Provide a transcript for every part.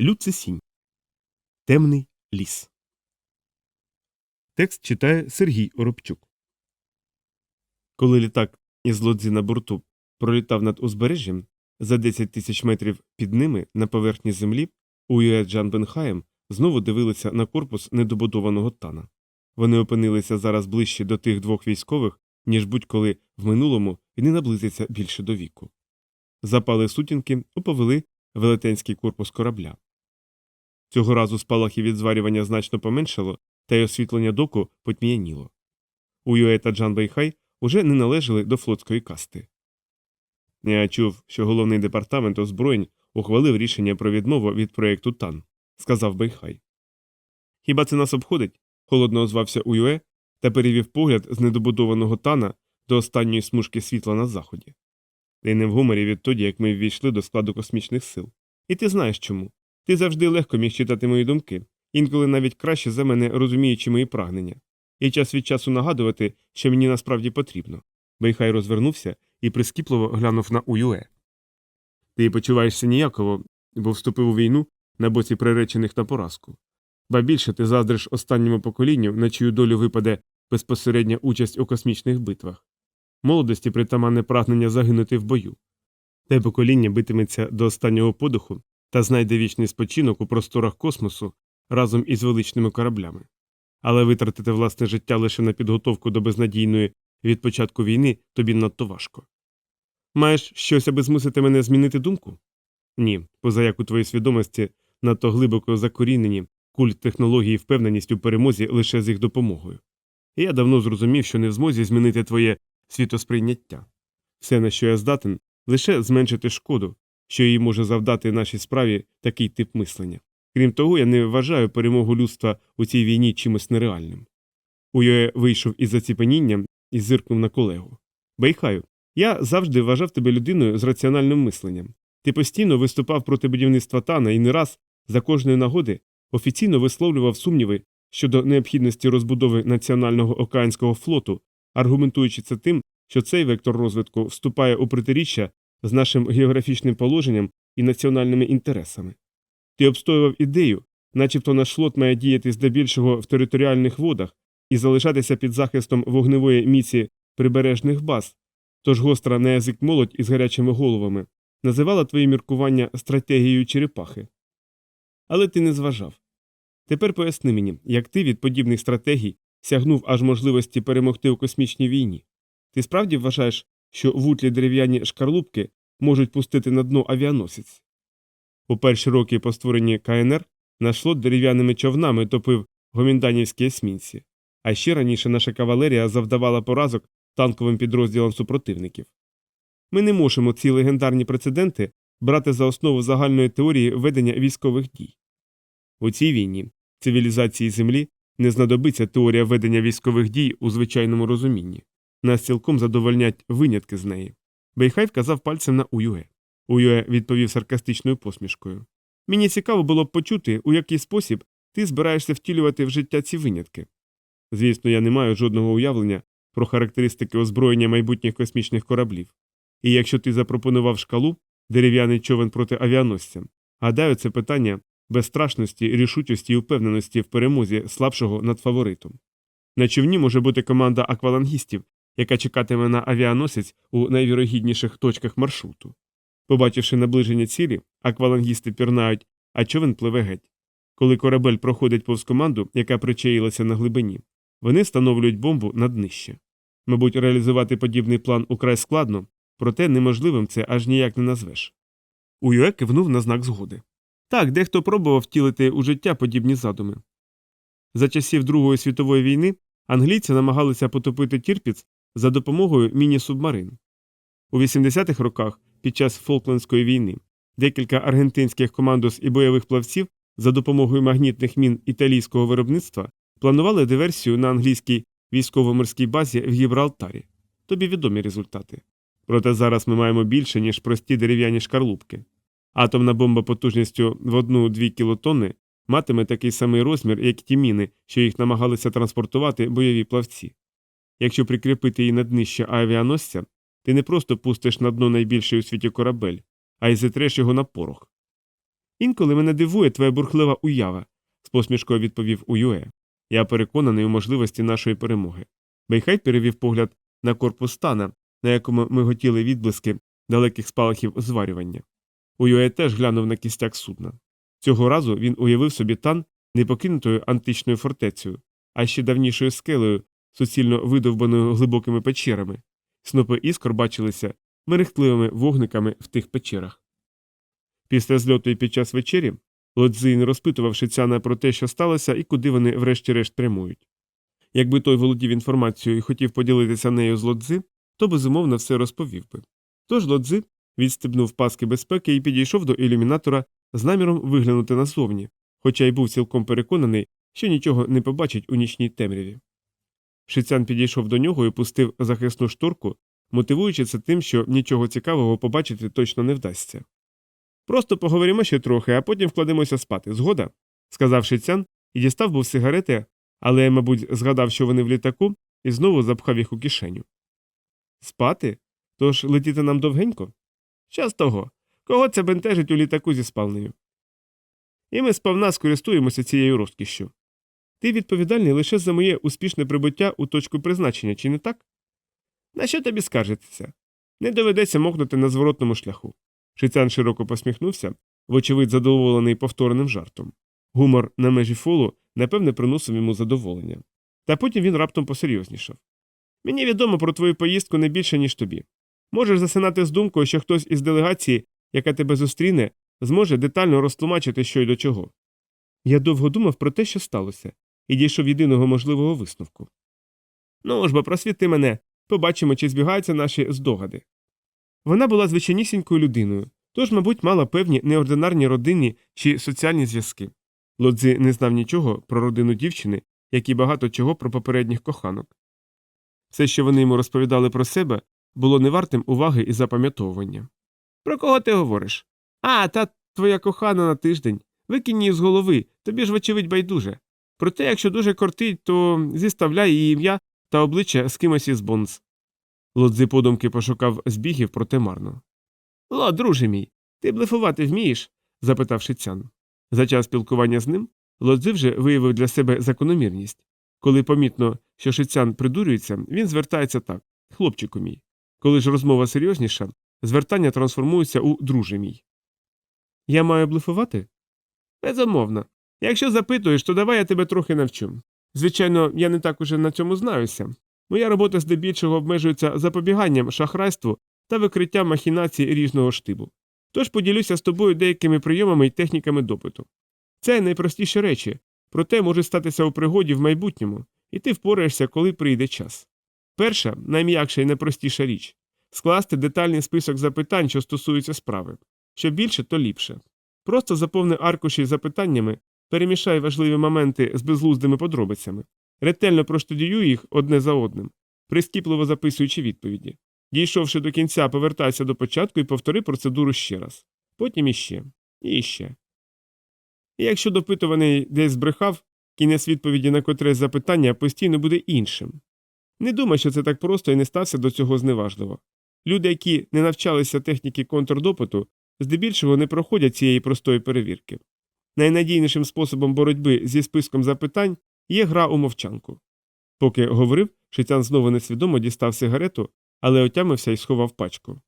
Люцисінь. Темний ліс. Текст читає Сергій Оробчук. Коли літак із лодзі на борту пролітав над узбережжям, за 10 тисяч метрів під ними на поверхні землі Уюе Джанбенхаєм знову дивилися на корпус недобудованого тана. Вони опинилися зараз ближче до тих двох військових, ніж будь-коли в минулому і не наблизиться більше до віку. Запали сутінки, оповели велетенський корпус корабля. Цього разу спалахи від зварювання значно поменшало, та й освітлення доку потьмяніло. Уюе та Джан Бейхай уже не належали до флотської касти. Я чув, що головний департамент озброєнь ухвалив рішення про відмову від проєкту Тан, сказав Бейхай. Хіба це нас обходить? холодно озвався Уюе та перевів погляд з недобудованого тана до останньої смужки світла на заході. Ти не в гуморі відтоді, як ми ввійшли до складу космічних сил. І ти знаєш чому. Ти завжди легко міг читати мої думки, інколи навіть краще за мене розуміючи мої прагнення, і час від часу нагадувати, що мені насправді потрібно. Бейхай розвернувся і прискіпливо глянув на Уюе. Ти почуваєшся ніяково, бо вступив у війну на боці приречених на поразку. Ба більше ти заздриш останньому поколінню, на чию долю випаде безпосередня участь у космічних битвах. Молодості притаманне прагнення загинути в бою. Те покоління битиметься до останнього подиху та знайде вічний спочинок у просторах космосу разом із величними кораблями. Але витратити власне життя лише на підготовку до безнадійної від початку війни тобі надто важко. Маєш щось, аби змусити мене змінити думку? Ні, поза як у твоїй свідомості надто глибоко закорінені культ технології і впевненість у перемозі лише з їх допомогою. І я давно зрозумів, що не в змозі змінити твоє світосприйняття. Все, на що я здатен, лише зменшити шкоду, що її може завдати нашій справі такий тип мислення. Крім того, я не вважаю перемогу людства у цій війні чимось нереальним. Уйоє вийшов із заціпенінням і зиркнув на колегу. Бейхаю, я завжди вважав тебе людиною з раціональним мисленням. Ти постійно виступав проти будівництва тана і не раз, за кожної нагоди, офіційно висловлював сумніви щодо необхідності розбудови національного океанського флоту, аргументуючи це тим, що цей вектор розвитку вступає у протиріччя з нашим географічним положенням і національними інтересами. Ти обстоював ідею, начебто наш флот має діяти здебільшого в територіальних водах і залишатися під захистом вогневої міці прибережних баз, тож гостра на язик молодь із гарячими головами називала твої міркування стратегією черепахи. Але ти не зважав. Тепер поясни мені, як ти від подібних стратегій сягнув аж можливості перемогти у космічній війні. Ти справді вважаєш, що вутлі дерев'яні шкарлупки можуть пустити на дно авіаносець? У перші роки по створенні КНР наш флот дерев'яними човнами топив гомінданівські есмінці, а ще раніше наша кавалерія завдавала поразок танковим підрозділам супротивників. Ми не можемо ці легендарні прецеденти брати за основу загальної теорії ведення військових дій. У цій війні цивілізації Землі не знадобиться теорія ведення військових дій у звичайному розумінні. Нас цілком задовольнять винятки з неї. Бейхай вказав пальцем на Уюе. Уюе відповів саркастичною посмішкою. Мені цікаво було б почути, у який спосіб ти збираєшся втілювати в життя ці винятки. Звісно, я не маю жодного уявлення про характеристики озброєння майбутніх космічних кораблів. І якщо ти запропонував шкалу, дерев'яний човен проти авіаносця, гадаю, це питання безстрашності, рішучості і впевненості в перемозі слабшого над фаворитом. На човні може бути команда аквалангістів, яка чекатиме на авіаносець у найвірогідніших точках маршруту. Побачивши наближення цілі, аквалангісти пірнають, а човен пливе геть. Коли корабель проходить повз команду, яка причаїлася на глибині, вони встановлюють бомбу на днище. Мабуть, реалізувати подібний план украй складно, проте неможливим це аж ніяк не назвеш. Уюе кивнув на знак згоди. Так, дехто пробував втілити у життя подібні задуми. За часів Другої світової війни англійці намагалися потопити Тірпіц за допомогою міні-субмарин. У 80-х роках, під час Фолклендської війни, декілька аргентинських командос і бойових плавців за допомогою магнітних мін італійського виробництва планували диверсію на англійській військово-морській базі в Гібралтарі. Тобі відомі результати. Проте зараз ми маємо більше, ніж прості дерев'яні шкарлупки. Атомна бомба потужністю в 1-2 кілотонни матиме такий самий розмір, як ті міни, що їх намагалися транспортувати бойові плавці. Якщо прикріпити її на днище авіаносця, ти не просто пустиш на дно найбільший у світі корабель, а й зітреш його на порох. Інколи мене дивує твоя бурхлива уява, з посмішкою відповів Уюе. Я переконаний у можливості нашої перемоги. Бейхай перевів погляд на корпус тана, на якому ми готіли відблиски далеких спалахів зварювання. Уюе теж глянув на кістяк судна. Цього разу він уявив собі тан не покинутою античною фортецею, а ще давнішою скелею, суцільно видовбаною глибокими печерами. Снопи іскор бачилися мерехтливими вогниками в тих печерах. Після зльоту і під час вечері Лодзин розпитував Шицяна про те, що сталося і куди вони врешті-решт прямують. Якби той володів інформацією і хотів поділитися нею з Лодзи, то безумовно все розповів би. Тож Лодзи відстебнув паски безпеки і підійшов до ілюмінатора з наміром виглянути назовні, хоча й був цілком переконаний, що нічого не побачить у нічній темряві. Шицян підійшов до нього і пустив захисну шторку, мотивуючи це тим, що нічого цікавого побачити точно не вдасться. Просто поговоримо ще трохи, а потім вкладемося спати. Згода? сказав Шицян і дістав був сигарети, але, мабуть, згадав, що вони в літаку, і знову запхав їх у кишеню. Спати? Тож летіти нам довгенько? Час того. Кого це бентежить у літаку зі спальнею? І ми сповна скористуємося цією розкішшю. Ти відповідальний лише за моє успішне прибуття у точку призначення, чи не так? На що тобі скаржитися? Не доведеться мокнути на зворотному шляху. Шицян широко посміхнувся, вочевидь, задоволений повтореним жартом. Гумор на межі фолу, напевне, приносив йому задоволення. Та потім він раптом посерйознішав. Мені відомо про твою поїздку не більше, ніж тобі. Можеш засинати з думкою, що хтось із делегації, яка тебе зустріне, зможе детально розтлумачити, що й до чого. Я довго думав про те, що сталося, і дійшов єдиного можливого висновку. Ну ж бо просвіти мене, побачимо, чи збігаються наші здогади. Вона була звичайнісінькою людиною, тож, мабуть, мала певні неординарні родинні чи соціальні зв'язки. Лодзи не знав нічого про родину дівчини, як і багато чого про попередніх коханок. Все, що вони йому розповідали про себе, було не вартим уваги і запам'ятовування. Про кого ти говориш? А, та твоя кохана на тиждень. Викинь її з голови, тобі ж, вочевидь, байдуже. Проте, якщо дуже кортить, то зіставляй її ім'я та обличчя з кимось із бонз. Лодзи подумки пошукав збігів, проте марно. Ло, друже мій, ти блефувати вмієш? запитав Шицян. За час спілкування з ним Лодзи вже виявив для себе закономірність. Коли помітно, що Шицян придурюється, він звертається так хлопчику мій. Коли ж розмова серйозніша, звертання трансформується у друже мій. Я маю блефувати? Безумовно. Якщо запитуєш, то давай я тебе трохи навчу. Звичайно, я не так уже на цьому знаюся. Моя робота здебільшого обмежується запобіганням шахрайству та викриттям махінацій різного штибу. Тож поділюся з тобою деякими прийомами і техніками допиту. Це найпростіші речі, проте можуть статися у пригоді в майбутньому, і ти впораєшся, коли прийде час. Перша, найм'якша і найпростіша річ скласти детальний список запитань, що стосуються справи. Що більше, то ліпше. Просто заповни аркуші запитаннями, перемішай важливі моменти з безглуздими подробицями, ретельно проштудіюй їх одне за одним, прискіпливо записуючи відповіді. Дійшовши до кінця, повертайся до початку і повтори процедуру ще раз. Потім іще. І іще. І якщо допитуваний десь збрехав, кінець відповіді на котре запитання постійно буде іншим. Не думай, що це так просто і не стався до цього зневажливо. Люди, які не навчалися техніки контрдопиту, здебільшого не проходять цієї простої перевірки. Найнадійнішим способом боротьби зі списком запитань є гра у мовчанку. Поки говорив, Шитян знову несвідомо дістав сигарету, але отямився і сховав пачку.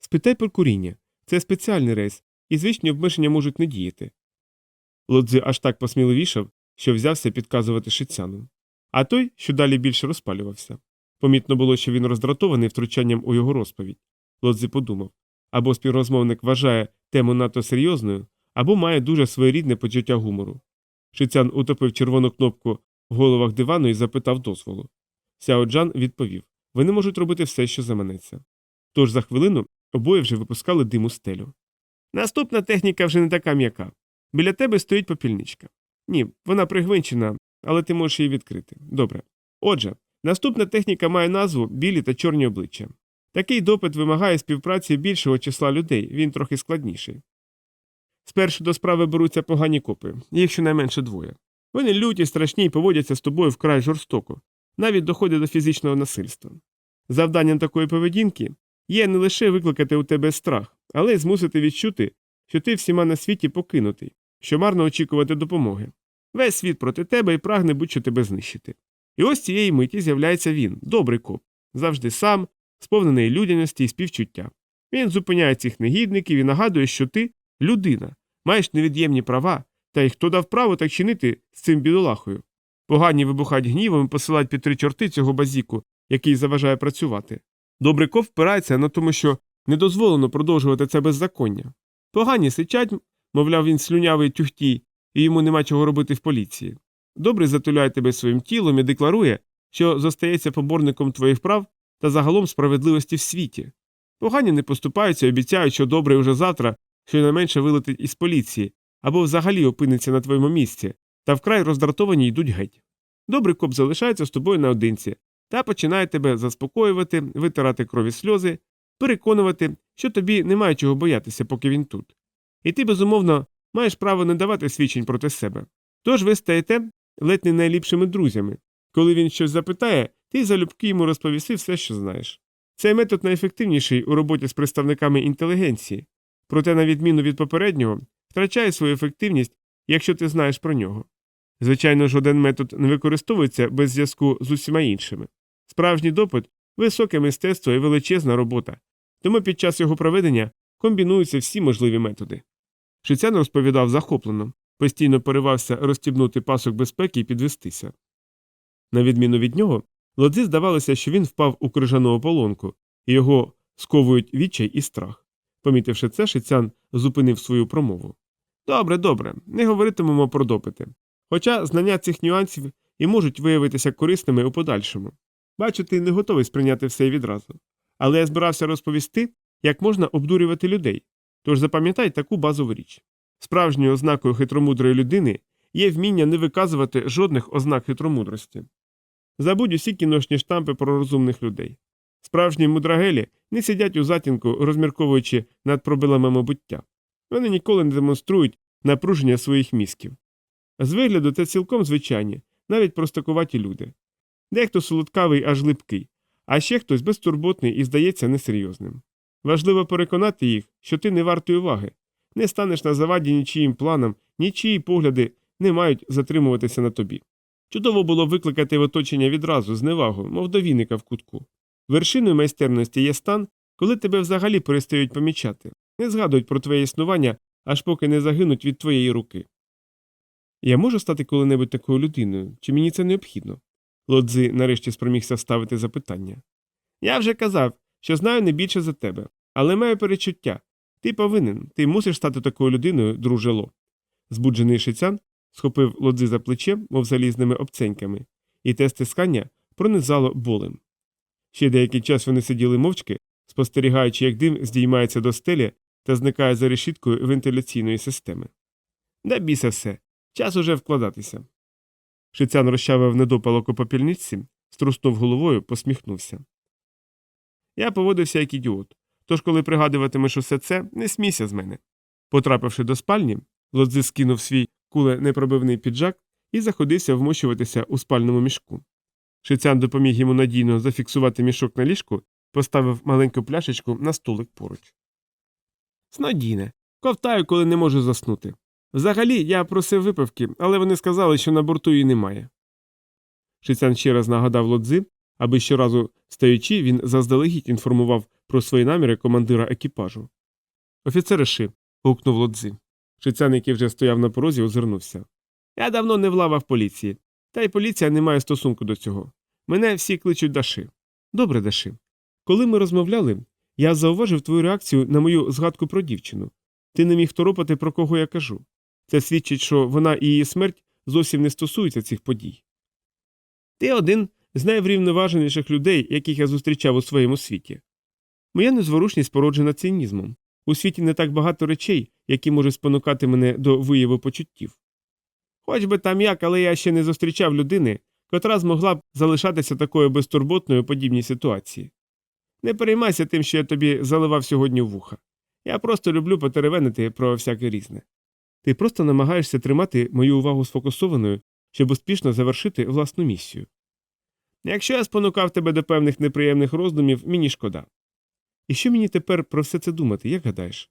Спитай про куріння це спеціальний рейс, і звичні обмеження можуть не діяти. Лодзи аж так посміливішав, що взявся підказувати шицяну. А той, що далі більше розпалювався. Помітно було, що він роздратований втручанням у його розповідь. Лодзи подумав або співрозмовник вважає тему надто серйозною, або має дуже своєрідне почуття гумору. Шицян утопив червону кнопку в головах дивану і запитав дозволу. Сяо Джан відповів вони можуть робити все, що заманеться. Тож за хвилину обоє вже випускали диму стелю. Наступна техніка вже не така м'яка. Біля тебе стоїть попільничка. Ні, вона пригвинчена, але ти можеш її відкрити. Добре. Отже, наступна техніка має назву білі та чорні обличчя. Такий допит вимагає співпраці більшого числа людей, він трохи складніший. Спершу до справи беруться погані копи, їх щонайменше двоє. Вони люті, страшні і поводяться з тобою вкрай жорстоко, навіть доходять до фізичного насильства. Завданням такої поведінки є не лише викликати у тебе страх, але й змусити відчути, що ти всіма на світі покинутий, що марно очікувати допомоги. Весь світ проти тебе і прагне будь-що тебе знищити. І ось цієї миті з'являється він, добрий коп, завжди сам, сповнений людяності і співчуття. Він зупиняє цих негідників і нагадує, що ти людина, маєш невід'ємні права, та й хто дав право так чинити з цим бідолахою. Погані вибухають гнівом і посилають під три чорти цього базіку, який заважає працювати. Добрий коп впирається на тому, що не дозволено продовжувати це беззаконня. Погані сичать, мовляв, він слюнявий тюхтій, і йому нема чого робити в поліції. Добрий затуляє тебе своїм тілом і декларує, що зостається поборником твоїх прав та загалом справедливості в світі. Погані не поступаються і обіцяють, що добрий уже завтра щонайменше вилетить із поліції або взагалі опиниться на твоєму місці, та вкрай роздратовані йдуть геть. Добрий коп залишається з тобою наодинці та починає тебе заспокоювати, витирати крові сльози, переконувати, що тобі немає чого боятися, поки він тут. І ти, безумовно, маєш право не давати свідчень проти себе. Тож ви стаєте ледь не найліпшими друзями. Коли він щось запитає, ти залюбки йому розповіси все, що знаєш. Цей метод найефективніший у роботі з представниками інтелігенції, проте, на відміну від попереднього, втрачає свою ефективність, якщо ти знаєш про нього. Звичайно, жоден метод не використовується без зв'язку з усіма іншими. Справжній допит високе мистецтво і величезна робота, тому під час його проведення комбінуються всі можливі методи. Шицян розповідав захоплено, постійно поривався розстібнути пасок безпеки і підвестися. На відміну від нього, лодзі здавалося, що він впав у крижану ополонку, і його сковують відчай і страх. Помітивши це, Шицян зупинив свою промову. Добре, добре, не говоритимемо про допити. Хоча знання цих нюансів і можуть виявитися корисними у подальшому. Бачу, ти не готовий сприйняти все відразу. Але я збирався розповісти, як можна обдурювати людей. Тож запам'ятай таку базову річ. Справжньою ознакою хитромудрої людини є вміння не виказувати жодних ознак хитромудрості. Забудь усі кіношні штампи про розумних людей. Справжні мудрагелі не сидять у затінку, розмірковуючи над проблемами буття. Вони ніколи не демонструють напруження своїх мізків. З вигляду це цілком звичайні, навіть простакуваті люди. Дехто солодкавий аж липкий, а ще хтось безтурботний і здається несерйозним. Важливо переконати їх, що ти не вартий уваги, не станеш на заваді нічиїм планам, нічиї погляди не мають затримуватися на тобі. Чудово було викликати в оточення відразу зневагу, мов до віника в кутку. Вершиною майстерності є стан, коли тебе взагалі перестають помічати, не згадують про твоє існування, аж поки не загинуть від твоєї руки. Я можу стати коли-небудь такою людиною, чи мені це необхідно? Лодзи нарешті спромігся ставити запитання. Я вже казав, що знаю не більше за тебе, але маю перечуття. Ти повинен, ти мусиш стати такою людиною, друже Ло. Збуджений шицян схопив лодзи за плече, мов залізними обценьками, і те стискання пронизало болем. Ще деякий час вони сиділи мовчки, спостерігаючи, як дим здіймається до стелі та зникає за решіткою вентиляційної системи. Да біса все, час уже вкладатися. Шицян розчавив недопалок у попільниці, струснув головою, посміхнувся. Я поводився як ідіот, тож, коли пригадуватимеш усе це, не смійся з мене. Потрапивши до спальні, Лодзи скинув свій куле непробивний піджак і заходився вмощуватися у спальному мішку. Шицян допоміг йому надійно зафіксувати мішок на ліжку, поставив маленьку пляшечку на столик поруч. Снодійне, ковтаю, коли не можу заснути. Взагалі, я просив випивки, але вони сказали, що на борту її немає. Шицян ще раз нагадав лодзи, аби щоразу стаючи, він заздалегідь інформував про свої наміри командира екіпажу. Офіцери ши. гукнув лодзи. Шицян, який вже стояв на порозі, озирнувся. Я давно не в лавах поліції, та й поліція не має стосунку до цього. Мене всі кличуть Даши. Добре, Даши. Коли ми розмовляли, я зауважив твою реакцію на мою згадку про дівчину. Ти не міг торопати, про кого я кажу. Це свідчить, що вона і її смерть зовсім не стосуються цих подій. Ти один з найврівноваженіших людей, яких я зустрічав у своєму світі. Моя незворушність породжена цинізмом. У світі не так багато речей, які можуть спонукати мене до вияву почуттів. Хоч би там як, але я ще не зустрічав людини, котра змогла б залишатися такою безтурботною у подібній ситуації. Не переймайся тим, що я тобі заливав сьогодні вуха. Я просто люблю потеревенити про всяке різне. Ти просто намагаєшся тримати мою увагу сфокусованою, щоб успішно завершити власну місію. Якщо я спонукав тебе до певних неприємних роздумів, мені шкода. І що мені тепер про все це думати, як гадаєш?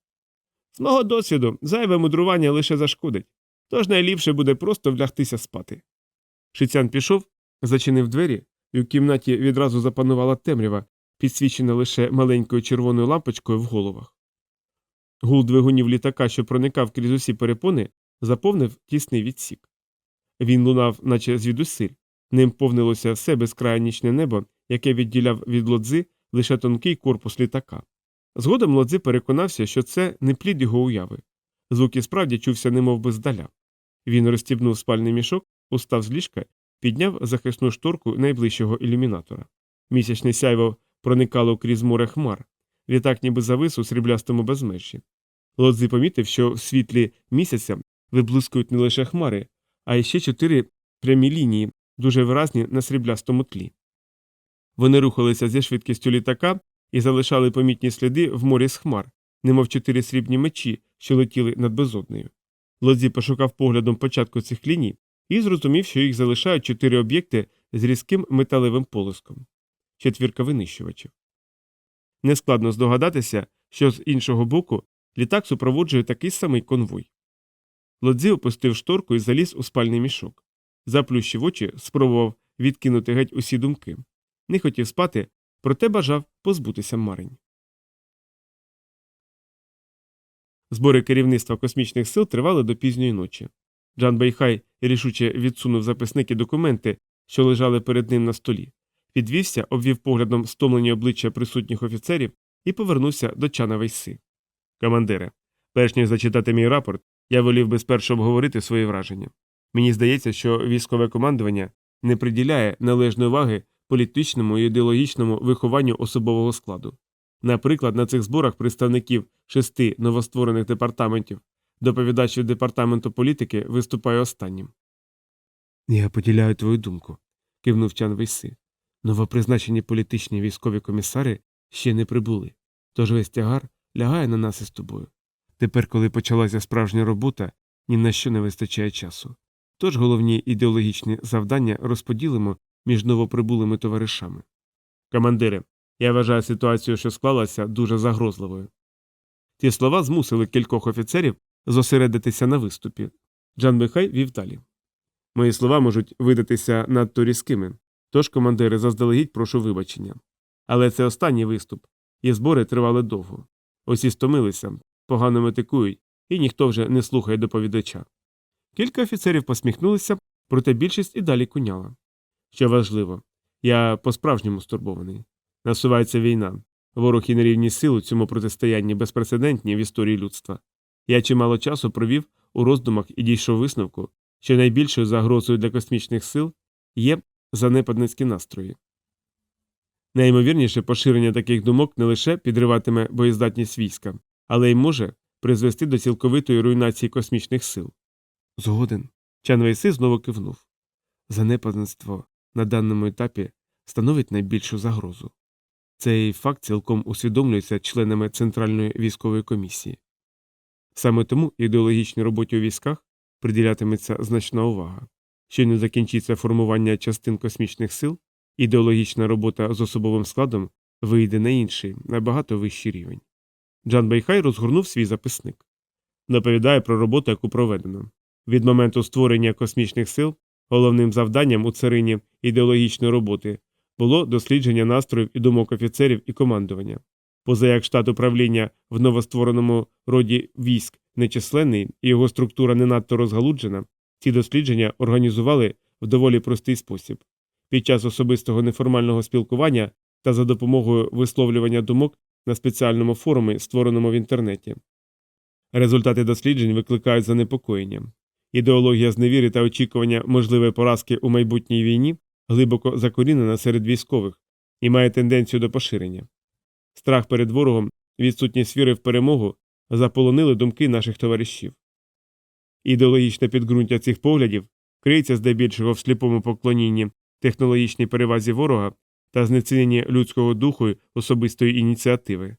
З мого досвіду, зайве мудрування лише зашкодить, тож найліпше буде просто влягтися спати. Шицян пішов, зачинив двері, і у кімнаті відразу запанувала темрява, підсвічена лише маленькою червоною лампочкою в головах. Гул двигунів літака, що проникав крізь усі перепони, заповнив тісний відсік. Він лунав, наче звідусиль, ним повнилося все безкрає нічне небо, яке відділяв від лодзи лише тонкий корпус літака. Згодом лодзи переконався, що це не плід його уяви. Звук і справді чувся немов би здаля. Він розстібнув спальний мішок, устав з ліжка, підняв захисну шторку найближчого ілюмінатора. Місячне сяйво проникало крізь море хмар, літак ніби завис у сріблястому безмежжі. Лодзи помітив, що в світлі місяця виблискують не лише хмари, а й ще чотири прямі лінії, дуже виразні на сріблястому тлі. Вони рухалися зі швидкістю літака і залишали помітні сліди в морі з хмар, немов чотири срібні мечі, що летіли над безоднею. Лодзі пошукав поглядом початку цих ліній і зрозумів, що їх залишають чотири об'єкти з різким металевим полиском четвірка винищувачів. Нескладно здогадатися, що з іншого боку літак супроводжує такий самий конвой. Лодзі опустив шторку і заліз у спальний мішок. Заплющив очі, спробував відкинути геть усі думки. Не хотів спати, проте бажав позбутися марень. Збори керівництва космічних сил тривали до пізньої ночі. Джан Бейхай рішуче відсунув записники документи, що лежали перед ним на столі, підвівся, обвів поглядом стомлені обличчя присутніх офіцерів і повернувся до Чана Вейси. Командире, перш ніж зачитати мій рапорт, я волів би спершу обговорити свої враження. Мені здається, що військове командування не приділяє належної уваги політичному і ідеологічному вихованню особового складу. Наприклад, на цих зборах представників шести новостворених департаментів доповідач від департаменту політики виступає останнім. Я поділяю твою думку, кивнув Чан Вейси. Новопризначені політичні військові комісари ще не прибули, тож весь тягар лягає на нас із тобою. Тепер, коли почалася справжня робота, ні на що не вистачає часу. Тож головні ідеологічні завдання розподілимо між новоприбулими товаришами. Командире, я вважаю ситуацію, що склалася, дуже загрозливою. Ті слова змусили кількох офіцерів зосередитися на виступі. Джан Бехай вів далі. Мої слова можуть видатися надто різкими, тож, командири, заздалегідь прошу вибачення. Але це останній виступ, і збори тривали довго. Усі стомилися, погано метикують, і ніхто вже не слухає доповідача. Кілька офіцерів посміхнулися, проте більшість і далі куняла. Що важливо, я по-справжньому стурбований. Насувається війна. Ворог і нерівні сил у цьому протистоянні безпрецедентні в історії людства. Я чимало часу провів у роздумах і дійшов висновку, що найбільшою загрозою для космічних сил є занепадницькі настрої. Найімовірніше поширення таких думок не лише підриватиме боєздатність війська, але й може призвести до цілковитої руйнації космічних сил. Згоден. Чан Вейси знову кивнув. Занепадництво на даному етапі становить найбільшу загрозу. Цей факт цілком усвідомлюється членами Центральної військової комісії. Саме тому ідеологічній роботі у військах приділятиметься значна увага. Щойно закінчиться формування частин космічних сил, ідеологічна робота з особовим складом вийде на інший, набагато вищий рівень. Джан Бейхай розгорнув свій записник. Доповідає про роботу, яку проведено. Від моменту створення космічних сил головним завданням у царині ідеологічної роботи було дослідження настроїв і думок офіцерів і командування. Поза як штат управління в новоствореному роді військ нечисленний і його структура не надто розгалуджена, ці дослідження організували в доволі простий спосіб. Під час особистого неформального спілкування та за допомогою висловлювання думок на спеціальному форумі, створеному в інтернеті. Результати досліджень викликають занепокоєння. Ідеологія зневіри та очікування можливої поразки у майбутній війні глибоко закорінена серед військових і має тенденцію до поширення. Страх перед ворогом, відсутність віри в перемогу заполонили думки наших товаришів. Ідеологічне підґрунтя цих поглядів криється здебільшого в сліпому поклонінні технологічній перевазі ворога та знеціненні людського духу й особистої ініціативи.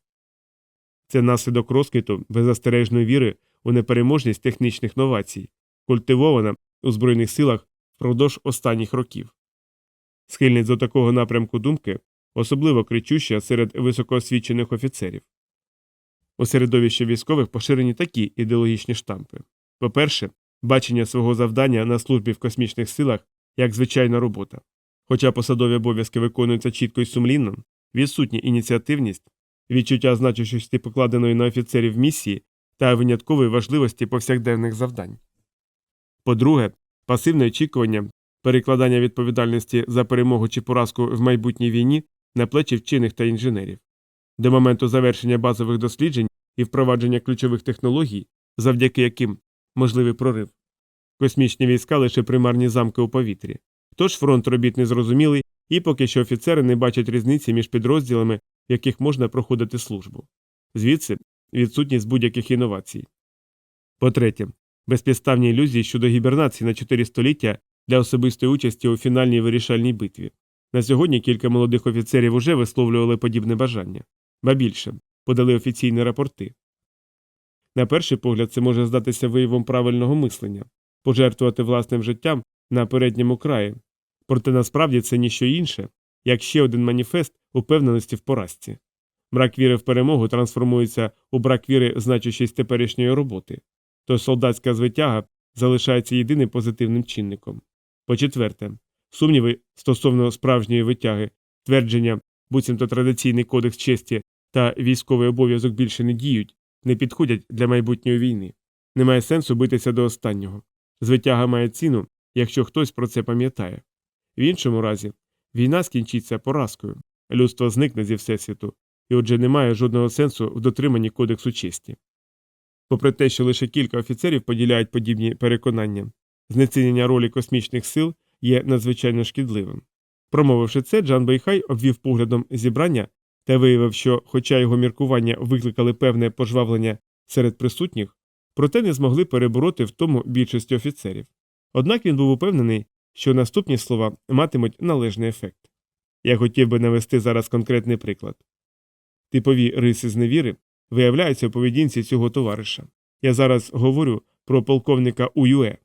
Це наслідок розквіту беззастережної віри у непереможність технічних новацій, культивована у Збройних силах впродовж останніх років. Схильність до такого напрямку думки особливо кричуща серед високоосвічених офіцерів. У середовищі військових поширені такі ідеологічні штампи. По-перше, бачення свого завдання на службі в космічних силах як звичайна робота. Хоча посадові обов'язки виконуються чітко і сумлінно, відсутня ініціативність, відчуття значущості покладеної на офіцерів місії та виняткової важливості повсякденних завдань. По-друге, пасивне очікування перекладання відповідальності за перемогу чи поразку в майбутній війні на плечі вчених та інженерів. До моменту завершення базових досліджень і впровадження ключових технологій, завдяки яким можливий прорив. Космічні війська лише примарні замки у повітрі. Тож фронт робіт незрозумілий, і поки що офіцери не бачать різниці між підрозділами, в яких можна проходити службу. Звідси відсутність будь-яких інновацій. По-третє, безпідставні ілюзії щодо гібернації на 4 століття для особистої участі у фінальній вирішальній битві. На сьогодні кілька молодих офіцерів уже висловлювали подібне бажання, ба більше подали офіційні рапорти. На перший погляд, це може здатися виявом правильного мислення пожертвувати власним життям на передньому краї, проте насправді це ніщо інше, як ще один маніфест упевненості в поразці. Брак віри в перемогу трансформується у брак віри значущість теперішньої роботи, тож солдатська звитяга залишається єдиним позитивним чинником. По-четверте, сумніви стосовно справжньої витяги, твердження, буцімто традиційний кодекс честі та військовий обов'язок більше не діють, не підходять для майбутньої війни. Немає сенсу битися до останнього. Звитяга має ціну, якщо хтось про це пам'ятає. В іншому разі, війна скінчиться поразкою, людство зникне зі всесвіту, і отже немає жодного сенсу в дотриманні кодексу честі. Попри те, що лише кілька офіцерів поділяють подібні переконання, знецінення ролі космічних сил є надзвичайно шкідливим. Промовивши це, Джан Бейхай обвів поглядом зібрання та виявив, що, хоча його міркування викликали певне пожвавлення серед присутніх, проте не змогли перебороти в тому більшості офіцерів. Однак він був упевнений, що наступні слова матимуть належний ефект. Я хотів би навести зараз конкретний приклад. Типові риси зневіри виявляються у поведінці цього товариша. Я зараз говорю про полковника Уюе.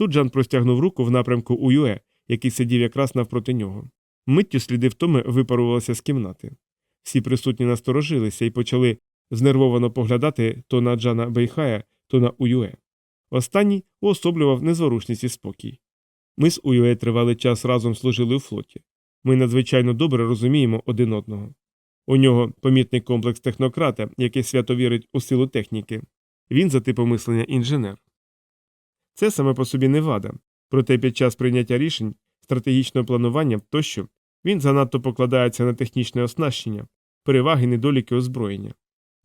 Тут Жан простягнув руку в напрямку Уюе, який сидів якраз навпроти нього. Миттю сліди втоми випарувалися з кімнати. Всі присутні насторожилися і почали знервовано поглядати то на Джана Бейхая, то на Уюе. Останній уособлював незворушність і спокій. Ми з Уюе тривалий час разом служили у флоті. Ми надзвичайно добре розуміємо один одного. У нього помітний комплекс технократа, який свято вірить у силу техніки. Він за типом мислення інженер. Це саме по собі не вада, проте під час прийняття рішень, стратегічного планування тощо він занадто покладається на технічне оснащення, переваги недоліки озброєння.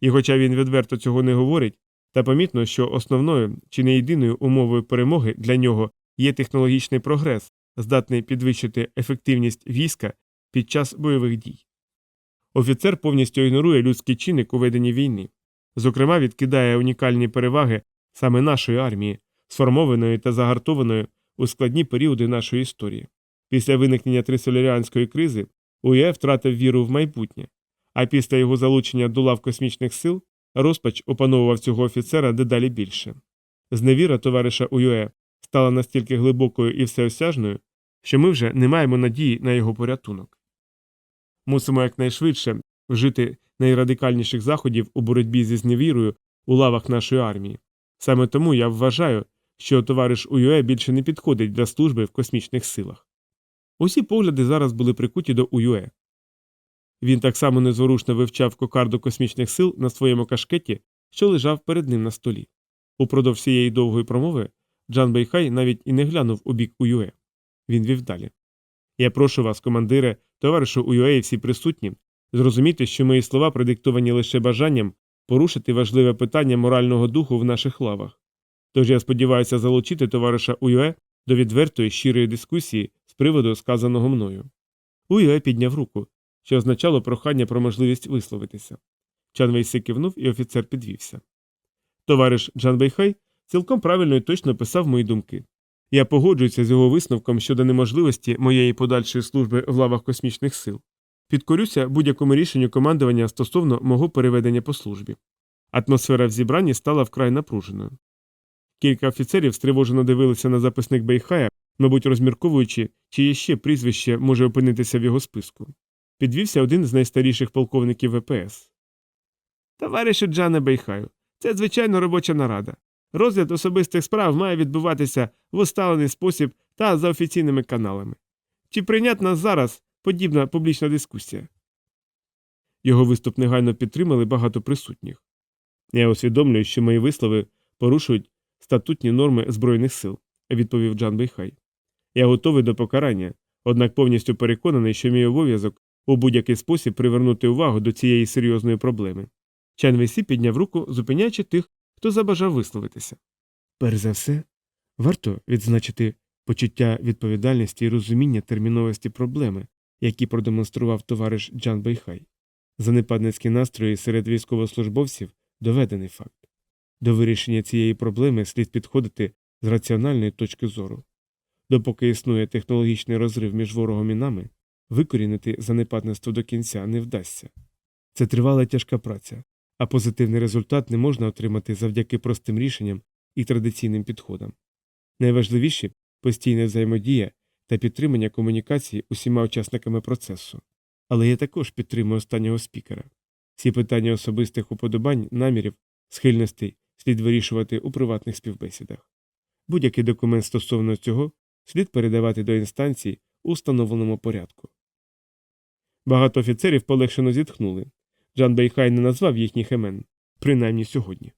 І хоча він відверто цього не говорить, та помітно, що основною чи не єдиною умовою перемоги для нього є технологічний прогрес, здатний підвищити ефективність війська під час бойових дій. Офіцер повністю ігнорує людський чинник у веденні війни, зокрема, відкидає унікальні переваги саме нашої армії, сформованої та загартованої у складні періоди нашої історії. Після виникнення трисоляріанської кризи УЄ втратив віру в майбутнє, а після його залучення до лав космічних сил розпач опановував цього офіцера дедалі більше. Зневіра товариша УЮЕ стала настільки глибокою і всеосяжною, що ми вже не маємо надії на його порятунок. Мусимо якнайшвидше вжити найрадикальніших заходів у боротьбі зі зневірою у лавах нашої армії. Саме тому я вважаю, що товариш УЮЕ більше не підходить для служби в космічних силах. Усі погляди зараз були прикуті до УЮЕ. Він так само незворушно вивчав кокарду космічних сил на своєму кашкеті, що лежав перед ним на столі. Упродовж цієї довгої промови Джан Бейхай навіть і не глянув у бік УЮЕ. Він вів далі. Я прошу вас, командире, товаришу УЮЕ і всі присутні, зрозуміти, що мої слова продиктовані лише бажанням порушити важливе питання морального духу в наших лавах. Тож я сподіваюся залучити товариша УЮЕ до відвертої щирої дискусії з приводу сказаного мною. УЮЕ підняв руку, що означало прохання про можливість висловитися. Чан Вейси кивнув, і офіцер підвівся. Товариш Джан Бейхай цілком правильно і точно писав мої думки. Я погоджуюся з його висновком щодо неможливості моєї подальшої служби в лавах космічних сил. Підкорюся будь-якому рішенню командування стосовно мого переведення по службі. Атмосфера в зібранні стала вкрай напруженою. Кілька офіцерів стривожено дивилися на записник Бейхая, мабуть, розмірковуючи, чиє ще прізвище може опинитися в його списку. Підвівся один з найстаріших полковників ВПС. Товаришу Джане Бейхаю, це звичайно робоча нарада. Розгляд особистих справ має відбуватися в усталений спосіб та за офіційними каналами. Чи прийнятна зараз подібна публічна дискусія? Його виступ негайно підтримали багато присутніх. Я усвідомлюю, що мої вислови порушують статутні норми Збройних сил, відповів Джан Бейхай. Я готовий до покарання, однак повністю переконаний, що мій обов'язок у будь-який спосіб привернути увагу до цієї серйозної проблеми. Чан Вейсі підняв руку, зупиняючи тих, хто забажав висловитися. Перш за все, варто відзначити почуття відповідальності і розуміння терміновості проблеми, які продемонстрував товариш Джан Бейхай. Занепадницькі настрої серед військовослужбовців доведений факт. До вирішення цієї проблеми слід підходити з раціональної точки зору. Допоки існує технологічний розрив між ворогом і нами, викорінити занепадництво до кінця не вдасться. Це тривала тяжка праця, а позитивний результат не можна отримати завдяки простим рішенням і традиційним підходам. Найважливіші постійна взаємодія та підтримання комунікації усіма учасниками процесу. Але я також підтримую останнього спікера. Ці питання особистих уподобань, намірів, схильностей слід вирішувати у приватних співбесідах. Будь-який документ стосовно цього слід передавати до інстанцій у встановленому порядку. Багато офіцерів полегшено зітхнули. Джан Бейхай не назвав їхніх імен, принаймні сьогодні.